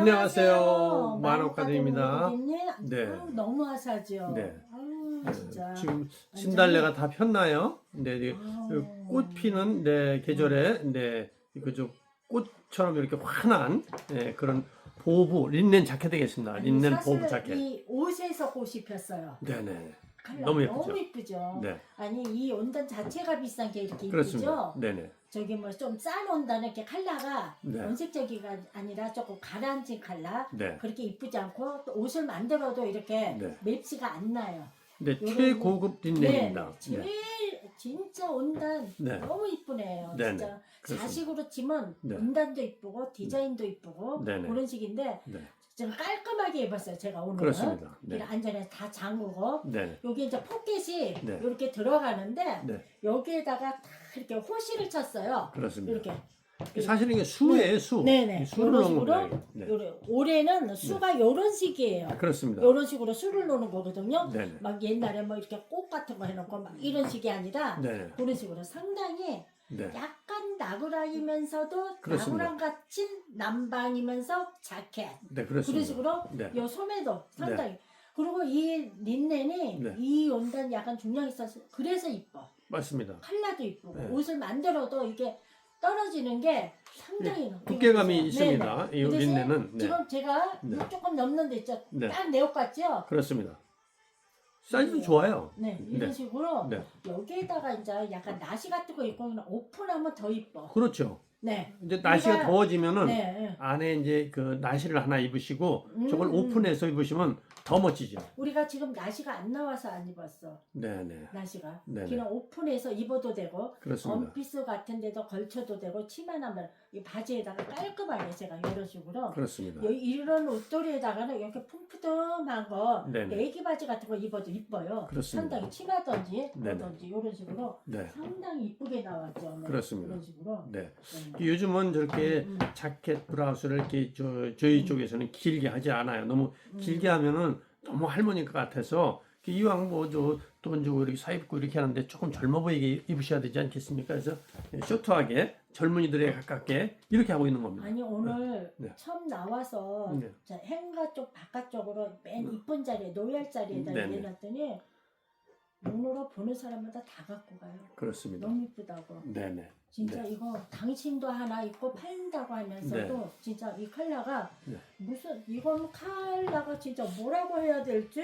안녕하세요. 만옥가드입니다. 고객님. 네. 아유, 너무 하사죠. 네. 아유, 네, 진짜. 지금 진달래가 다 폈나요? 네, 네. 아유. 그꽃 피는 네, 계절에 네, 그저 꽃처럼 이렇게 환한 네, 그런 보부 린넨 자켓 되겠습니다. 아니, 린넨 사실 보부 자켓. 이 옷에서 꽃이 폈어요. 네, 네. 컬러 너무 예쁘죠? 너무 예쁘죠. 네. 아니 이 온단 자체가 비싼 게 이렇게 그렇습니다. 예쁘죠. 네, 네. 저기 뭐 좀싼 온단은 이렇게 컬러가 네. 원색적이가 아니라 조금 가라앉은 컬러. 네. 그렇게 이쁘지 않고 또 옷을 만들어도 이렇게 네. 맵시가 안 나요. 네, 요런 최고급 린넨입니다. 제일 네. 진짜 온단 네. 너무 이쁘네요. 네네. 진짜 그렇습니다. 자식으로 치면 네. 온단도 이쁘고 디자인도 이쁘고 네네. 그런 식인데 네. 좀 깔끔하게 입었어요. 제가 오늘 그렇습니다. 네. 안전에 다 잠그고 네. 여기 이제 포켓이 네. 이렇게 들어가는데 네. 여기에다가 다 이렇게 호실을 쳤어요. 그렇습니다. 이렇게 사실은 이게 수예요, 수. 네네. 이 수를 이런 넣은 식으로 겁니다. 이게. 네. 요래- 올해는 수가 이런 식이에요. 그렇습니다. 이런 식으로 수를 놓는 거거든요. 네, 네. 막 옛날에 뭐 이렇게 꽃 같은 거 해놓고 막 이런 식이 아니라 네. 그런 식으로 상당히 네. 약간 나그라이면서도 그렇습니다. 나그랑 같은 남방이면서 자켓 네, 그런 그렇습니다. 식으로 네. 요 소매도 상당히 그리고 이 린넨이 네. 이 온단 약간 중량이 있어서 그래서 이뻐 맞습니다. 컬러도 이쁘고 네. 옷을 만들어도 이게 떨어지는 게 상당히 두께감이 네네. 있습니다. 이 그래서 린넨은 네. 지금 제가 네. 조금 넘는 데 있죠 네. 딱 내 옷 같죠 그렇습니다. 사이즈도 네. 좋아요. 네 이런 네. 식으로 네. 여기에다가 이제 약간 나시 같은 거 입고 그냥 오픈하면 더 이뻐 그렇죠. 네 이제 날씨가 그러니까- 더워지면은 네, 네. 안에 이제 그 나시를 하나 입으시고 저걸 음, 오픈해서 입으시면 더 멋지죠. 우리가 지금 나시가 안 나와서 안 입었어. 네, 네. 나시가. 네네. 그냥 오픈해서 입어도 되고 그렇습니다. 원피스 같은 데도 걸쳐도 되고 치마나면 이 바지에다가 깔끔하게 제가 이런 식으로 그렇습니다. 요- 이런 옷도리에다가는 이렇게 풍푸듬한 거 네네. 애기 바지 같은 거 입어도 이뻐요. 그렇습니다. 상당히 치마든지 네네. 뭐든지 이런 식으로 네. 상당히 이쁘게 나왔죠. 네. 그렇습니다. 이런 식으로. 네. 네. 요즘은 저렇게 음, 자켓 브라우스를 이렇게 저, 저희 쪽에서는 길게 하지 않아요. 너무 음. 길게 하면은 너무 할머니 것 같아서 그 이왕 뭐저돈 주고 이렇게 사 입고 이렇게 하는데 조금 젊어 보이게 입으셔야 되지 않겠습니까? 그래서 쇼트하게 젊은이들에 가깝게 이렇게 하고 있는 겁니다. 아니 오늘 네. 처음 나와서 네. 자, 행가 쪽 바깥쪽으로 맨 이쁜 자리에 노열 자리에다. 내놨더니 눈으로 보는 사람마다 다 갖고 가요. 그렇습니다. 너무 이쁘다고. 네네. 진짜 이거 당신도 하나 입고 팔린다고 하면서도 진짜 이 컬러가 네. 무슨 이건 컬러가 진짜 뭐라고 해야 될지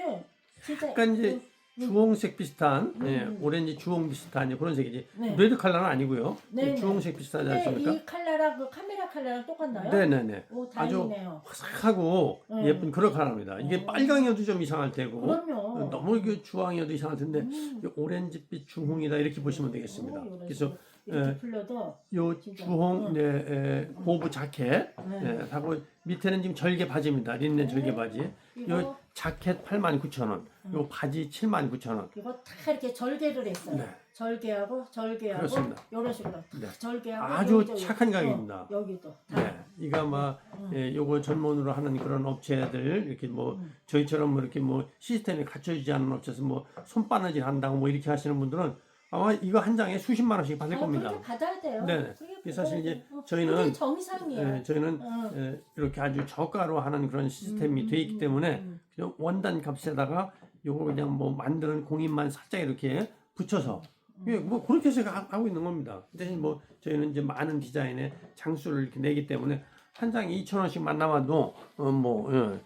진짜 약간 이제 음, 주홍색 비슷한, 음, 예, 음. 오렌지 주홍 비슷한 그런 색이지. 네. 레드 컬러는 아니고요. 네네. 주홍색 비슷하지 않습니까? 이 컬러랑 그 카메라 컬러랑 똑같나요? 네네네. 오 아주 다행이네요. 화사하고 음. 예쁜 그런 컬러입니다. 이게 어. 빨강이어도 좀 이상할 테고 그럼요. 너무 주황이어도 이상할 텐데 음. 이 오렌지빛 주홍이다 이렇게 보시면 되겠습니다. 오, 그래서 이렇게 예, 풀려도 요 진짜. 주홍 응. 네, 에, 보부 자켓 네. 예, 하고 밑에는 지금 절개 바지입니다. 린넨 절개 바지. 이거 요 자켓 89,000원. 요 바지 79,000원. 이거 다 이렇게 절개를 했어요. 네. 절개하고 절개하고 그렇습니다. 이런 식으로 다 네. 절개하고 아주 착한 가격입니다. 어, 여기도 다. 네, 이거 아마 음. 예, 요거 전문으로 하는 그런 업체들 이렇게 뭐 음. 저희처럼 뭐 이렇게 뭐 시스템이 갖춰지지 않은 업체에서 뭐 손바느질 한다고 뭐 이렇게 하시는 분들은 아마 이거 한 장에 수십만 원씩 받을 아, 겁니다. 그렇게 받아야 돼요. 네네. 그게 사실 이제 받아야 돼요. 저희는 그게 정상이야. 예, 저희는 어. 예, 이렇게 아주 저가로 하는 그런 시스템이 음, 돼 있기 음, 때문에 음, 그냥 원단 값에다가 요거 그냥 뭐 만드는 공인만 살짝 이렇게 붙여서 음. 예, 뭐 그렇게 해서 하- 하고 있는 겁니다. 대신 뭐 저희는 이제 많은 디자인의 장수를 이렇게 내기 때문에 한 장에 2천 원씩만 남아도 어 뭐 예,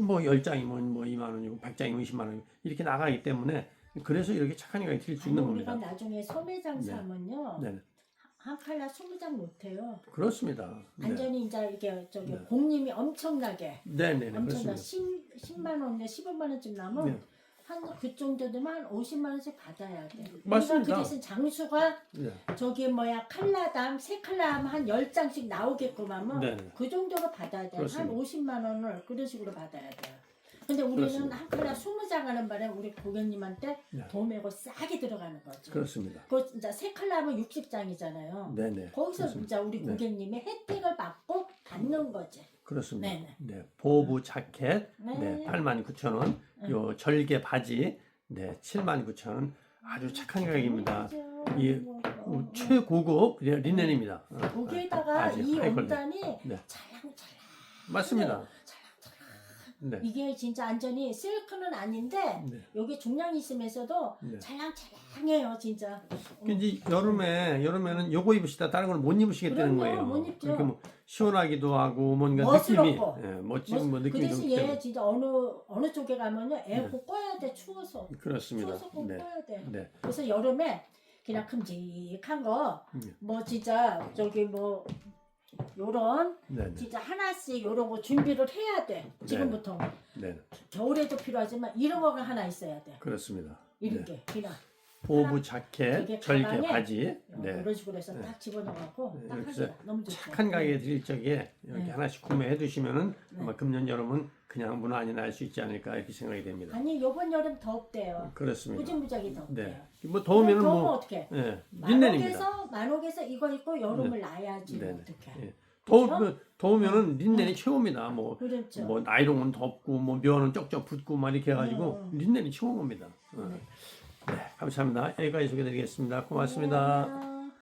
뭐 10장이면 뭐 2만 원이고 100장이면 20만 원 이렇게 나가기 때문에 그래서 이렇게 착한 이가 될수 있는 우리가 겁니다. 나중에 소매장사하면요 네, 한 칼라 20장 못해요. 그렇습니다. 네, 완전히 이제 이게 저기 네. 공님이 엄청나게 네, 네, 네, 엄청나 그렇습니다. 10, 10만 원, 15만 원쯤 나면 네. 한 그 정도면 50만 원씩 받아야 돼. 맞습니다. 우리가 그 대신 장수가 네, 저기 뭐야 칼라당 세 칼라 하면 한 10장씩 나오게끔 하면 네, 네. 그 정도로 받아야 돼. 한 그렇습니다. 50만 원을 그런 식으로 받아야 돼. 근데 우리는 그렇습니다. 한 칼라 20장 하는 바람에 우리 고객님한테 네. 도매고 싸게 들어가는 거죠. 그렇습니다. 그 이제 세 칼라 하면 60장이잖아요. 네, 네. 거기서 그렇습니다. 진짜 우리 네. 고객님이 혜택을 받고 받는 거지. 그렇습니다. 네네. 네, 보부 자켓 네. 네, 89,000원. 요 절개 바지 네, 79,000원. 아주 착한 가격입니다. 이 뭐, 어, 최고급 린넨입니다. 어, 거기에다가 아주 이 하이 퀄리티. 원단이 네. 맞습니다. 네. 이게 진짜 완전히 실크는 아닌데 네. 여기 중량이 있으면서도 네. 찰랑찰랑해요 진짜. 그 이제 여름에 여름에는 요거 입으시다 다른 걸 못 입으시겠다는 그럼요, 거예요. 못 입죠. 그렇게 뭐 시원하기도 하고 뭔가 느낌이 멋스럽고. 예, 멋진 뭐 그 느낌이 좀 대신 있어요. 얘 진짜 어느 어느 쪽에 가면요 네. 에어컨 꺼야 돼 추워서 그렇습니다. 추워서 꼭 네. 꺼야 돼. 네. 그래서 여름에 그냥 큼직한 거뭐 네. 진짜 저기 뭐 요런 네. 네. 진짜 하나씩 요런 거 준비를 해야 돼 지금부터 네. 겨울에도 필요하지만 이런 거가 하나 있어야 돼 그렇습니다. 이렇게 네. 그냥 보부 자켓, 되게 절개 가방에 바지. 네. 이런 식으로 해서 네. 딱 집어넣어갖고 네, 딱 이렇게 하기가 너무 좋죠 착한 가게 드릴 적에 이렇게 네. 하나씩 구매해 두시면은 네. 아마 금년 여름은 그냥 무난히 날수 있지 않을까 이렇게 생각이 됩니다. 아니 요번 여름 덥대요 그렇습니다. 무지무지하게 덥대요 네. 뭐 더우면은 더우면 뭐 어떡해 예, 린넨입니다. 만옥에서 만옥에서 이거 입고 여름을 나야지 네, 뭐 네. 어떡해 예. 더우면 더우면은 린넨이 최고입니다. 뭐 그렇죠 뭐 나이롱은 덥고 뭐 면은 쪽쪽 붙고 막 이렇게 해가지고 음, 음. 린넨이 최고인 겁니다. 어. 네. 네, 감사합니다. 여기까지 소개드리겠습니다. 고맙습니다.